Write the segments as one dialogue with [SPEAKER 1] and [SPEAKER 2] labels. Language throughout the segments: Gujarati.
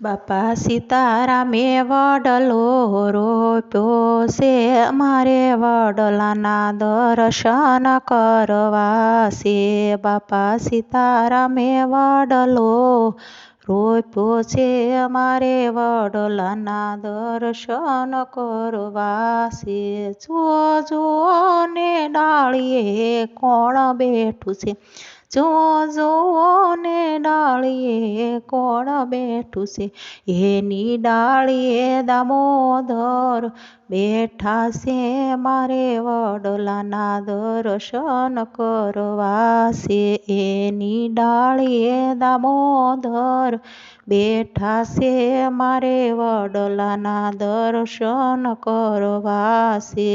[SPEAKER 1] બાપા સીતારામે વડલો રોપ્યો છે. મારે વડલાના દર્શન કરવા છે. બાપા સીતારામે વડલો રોપ્યો છે. મારે વડલાના દર્શન કરવા છે. જો જો ને ડાળીએ કોણ બેઠું છે? જો જો ને ડાળીએ કોણ બેઠું છે એની ડાળીએ દામોદર બેઠા છે મારે વડલાના દર્શન કરવા છે એની ડાળીએ દામોદર બેઠા છે મારે વડલાના દર્શન કરવા છે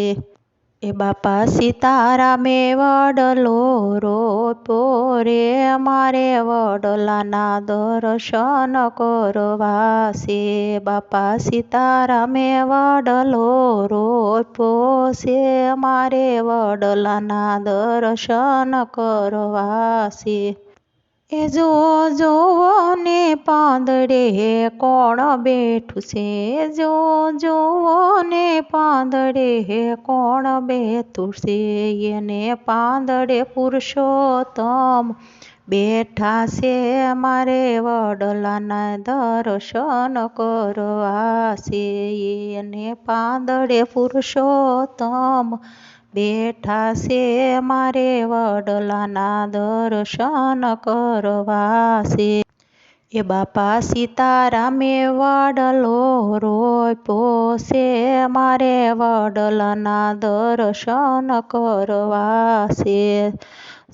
[SPEAKER 1] એ બાપા, સીતારામે વડલો રોપ્યો રે મારે વડલાના દર્શન કરવા છે બાપા, સીતારામે વડલો રોપ્યો છે મારે વડલાના દર્શન કરવા છે એ જો જોવો ને પાંદડે કોણ બેઠું છે જો જોવો ને પાંદડે કોણ બેઠું છે એને પાંદડે પુરુષોત્તમ બેઠા છે મારે વડલાના દર્શન કરવા છે એને પાંદડે પુરુષોત્તમ બેઠા છે મારે વડલાના દર્શન કરવા છે એ બાપા સીતારામે વડલો રોપ્યો છે મારે વડલાના દર્શન કરવા છે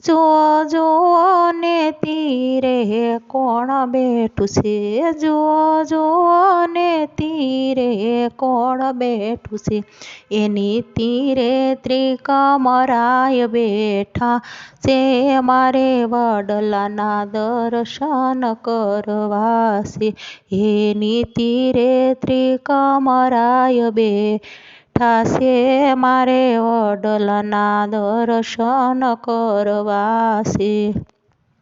[SPEAKER 1] જો જો ને તીરે કોણ બેઠું છે? જો જો ને તીરે કોણ બેઠું છે? એની તીરે ત્રિકમરાય બેઠા છે. મારે વડલાના દર્શન કરવા છે. એની તીરે ત્રિકમરાય બેઠા છે મારે વડલાના દર્શન કરવા છે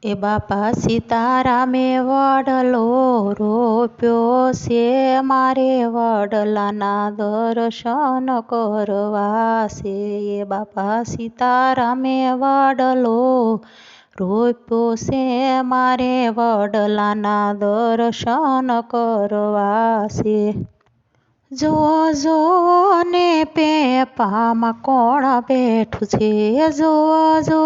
[SPEAKER 1] એ બાપા સીતારામે વડલો રોપ્યો છે, મારે વડલાના દર્શન કરવાશે. એ બાપા સીતારામે વડલો રોપ્યો છે, મારે વડલાના દર્શન કરવા છે જો જો ને પેપામાં કોણ બેઠું છે? જો જો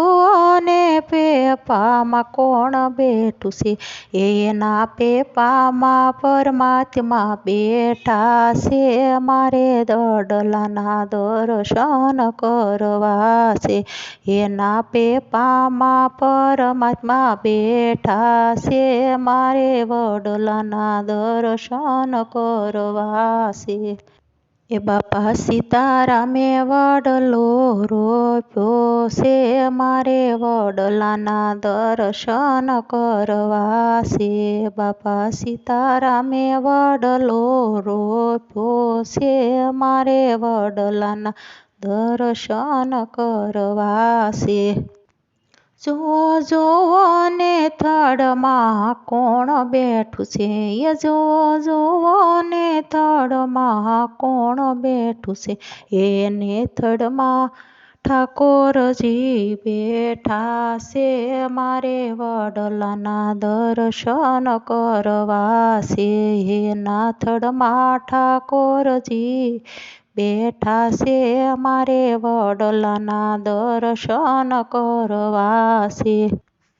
[SPEAKER 1] ને પેપામાં કોણ બેઠું છે? એના પેપામાં પરમાત્મા બેઠા છે. મારે દડલાના દર્શન કરવા છે. એના પેપામાં પરમાત્મા બેઠા છે. મારે વડલાના દર્શન કરવા છે. એ બાપા સીતારામે વડલો રોપ્યો છે મારે વડલાના દર્શન કરવા છે. બાપા સીતારામે વડલો રોપ્યો છે મારે વડલાના દર્શન કરવા છે. જો જોવો ને થડમાં કોણ બેઠું છે એ જો જોવો ને થડમાં કોણ બેઠું છે એને થડમાં ઠાકોરજી બેઠા છે મારે વડલાના દર્શન કરવા છે એના થડમાં ઠાકોરજી બેઠા છે મારે વડલાના દર્શન કરવા છે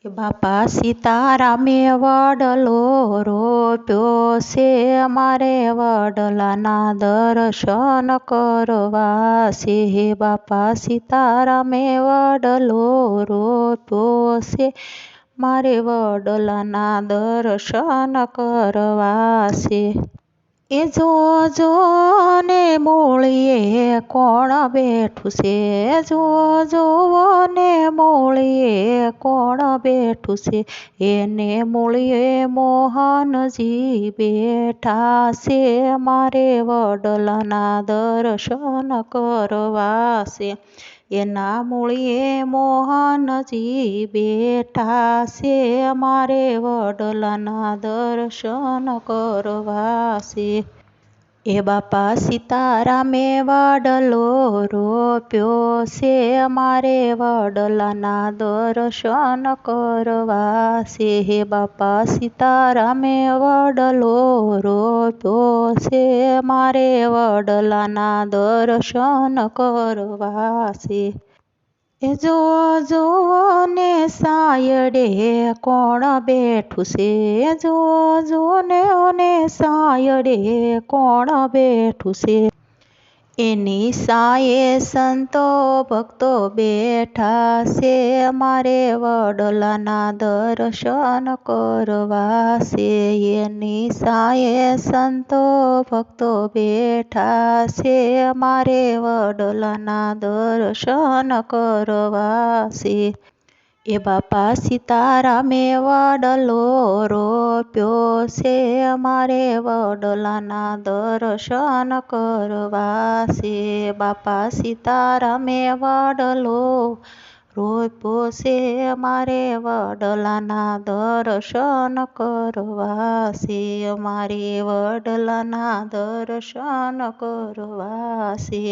[SPEAKER 1] બાપા સીતારામે વડલો રોપ્યો છે મારે વડલાના દર્શન કરવા છે હે બાપા સીતારામે વડલો રોપ્યો છે મારે વડલાના દર્શન કરવા છે એ જો જો ને મોળીએ કોણ બેઠું છે જો જો ને મોળીએ કોણ બેઠું છે એને મોળીએ મોહનજી બેઠા છે મારે વડલાના દર્શન કરવા છે એના મૂળીએ મોહનજી બેઠા છે મારે વડલાના દર્શન કરવા છે. એ બાપા સીતારામે વાડલો રોપ્યો છે મારે વડલાના દર્શન કરવા છે. હે બાપા સીતારામે વડલો રોપ્યો છે મારે વડલાના દર્શન કરવા છે. એ જુઓ ને સાયડે કોણ બેઠું છે જુઓ જુઓ ને સાયડે કોણ બેઠું છે એની સાયે સંતો ભક્તો બેઠા છે મારે વડલાના દર્શન કરવા છે એની સાયે સંતો ભક્તો બેઠા છે મારે વડલાના દર્શન કરવા છે એ બાપા સીતારામે વડલો રોપ્યો છે મારે વડલાના દર્શન કરવા છે બાપા સીતારામે વડલો રોપ્યો છે મારે વડલાના દર્શન કરવા છે મારે વડલાના દર્શન કરવા છે